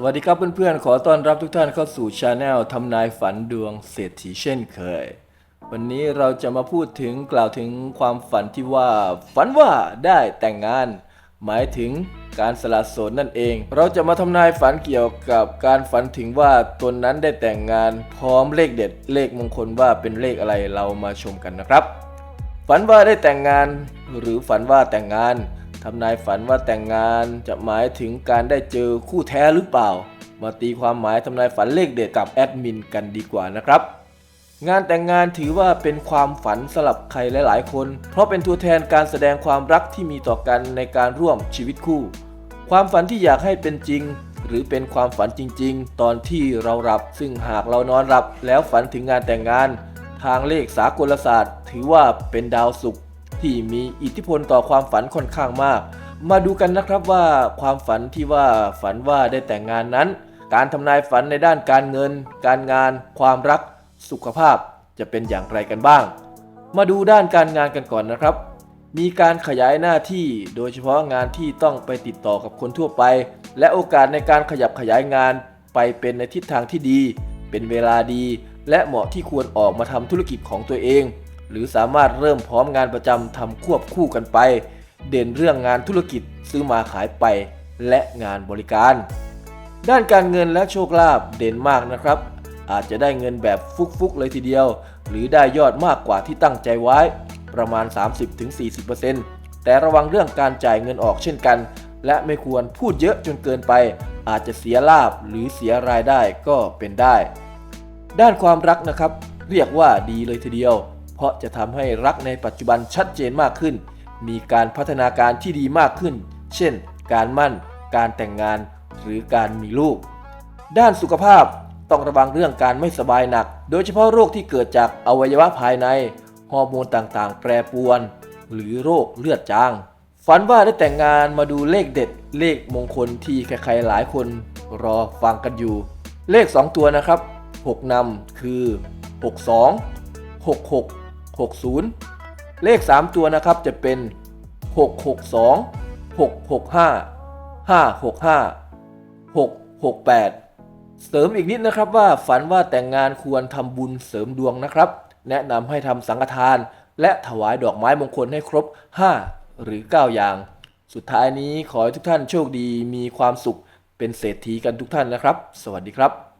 สวัสดีครับเพื่อนๆ ขอต้อนรับทุกท่านเข้าสู่ช anel ทำนายฝันดวงเศรษฐีเช่นเคย วันนี้เราจะมาพูดถึงกล่าวถึงความฝันที่ว่าฝันว่าได้แต่งงาน หมายถึงการสละโสดนั่นเอง เราจะมาทำนายฝันเกี่ยวกับการฝันถึงว่าตนนั้นได้แต่งงาน พร้อมเลขเด็ดเลขมงคลว่าเป็นเลขอะไรเรามาชมกันนะครับ ฝันว่าได้แต่งงานหรือฝันว่าแต่งงาน ทำนายฝันว่าแต่งงานจะหมายถึงการได้เจอคู่แท้หรือเปล่า มาตีความหมายทำนายฝันเลขเด็ดกับแอดมินกันดีกว่านะครับ งานแต่งงานถือว่าเป็นความฝันสำหรับใครหลายๆ คน เพราะเป็นตัวแทนการแสดงความรักที่มีต่อกันในการร่วมชีวิตคู่ ความฝันที่อยากให้เป็นจริง หรือเป็นความฝันจริง ๆ ตอนที่เราหลับ ซึ่งหากเรานอนหลับ แล้วฝันถึงงานแต่งงาน ทางเลขสากลศาสตร์ ถือว่าเป็นดาวศุกร์ ที่มีอิทธิพลต่อความฝันค่อนข้างมาก มาดูกันนะครับว่าความฝันที่ว่าฝันว่าได้แต่งงานนั้น การทำนายฝันในด้านการเงิน การงาน ความรัก สุขภาพจะเป็นอย่างไรกันบ้าง มาดูด้านการงานกันก่อนนะครับ มีการขยายหน้าที่โดยเฉพาะงานที่ต้องไปติดต่อกับคนทั่วไป และโอกาสในการขยับขยายงานไปเป็นในทิศทางที่ดี เป็นเวลาดี และเหมาะที่ควรออกมาทำธุรกิจของตัวเอง หรือสามารถเริ่มพร้อมงานประจำทำควบคู่กันไป เด่นเรื่องงานธุรกิจซื้อมาขายไป และงานบริการ ด้านการเงินและโชคลาภเด่นมากนะครับ อาจจะได้เงินแบบฟุกๆเลยทีเดียว หรือได้ยอดมากกว่าที่ตั้งใจไว้ ประมาณ 30-40%แต่ระวังเรื่องการจ่ายเงินออกเช่นกัน และไม่ควรพูดเยอะจนเกินไป อาจจะเสียลาบหรือเสียรายได้ก็เป็นได้ ด้านความรักนะครับ เรียกว่าดีเลยทีเดียว เพราะจะทำให้รักในปัจจุบันชัดเจนมากขึ้น มีการพัฒนาการที่ดีมากขึ้น เช่น การมั่น การแต่งงาน หรือการมีลูก ด้านสุขภาพต้องระวังเรื่องการไม่สบายหนัก โดยเฉพาะโรคที่เกิดจากอวัยวะภายใน ฮอร์โมนต่างๆ แปรปรวน หรือโรคเลือดจาง ฝันว่าได้แต่งงานมาดูเลขเด็ด เลขมงคลที่ใครๆหลายคนรอฟังกันอยู่ เลข 2 ตัวนะครับ 6นำคือ 62 66 60 เลข 3 ตัวนะครับจะเป็น 662 665 565 668 เสริมอีกนิดนะครับว่าฝันว่าแต่งงานควรทำบุญเสริมดวงนะครับ แนะนำให้ทำสังฆทาน และถวายดอกไม้มงคลให้ครบ 5 หรือ 9 อย่าง สุดท้ายนี้ขอให้ทุกท่านโชคดีมีความสุขเป็นเศรษฐีกันทุกท่านนะครับ สวัสดีครับ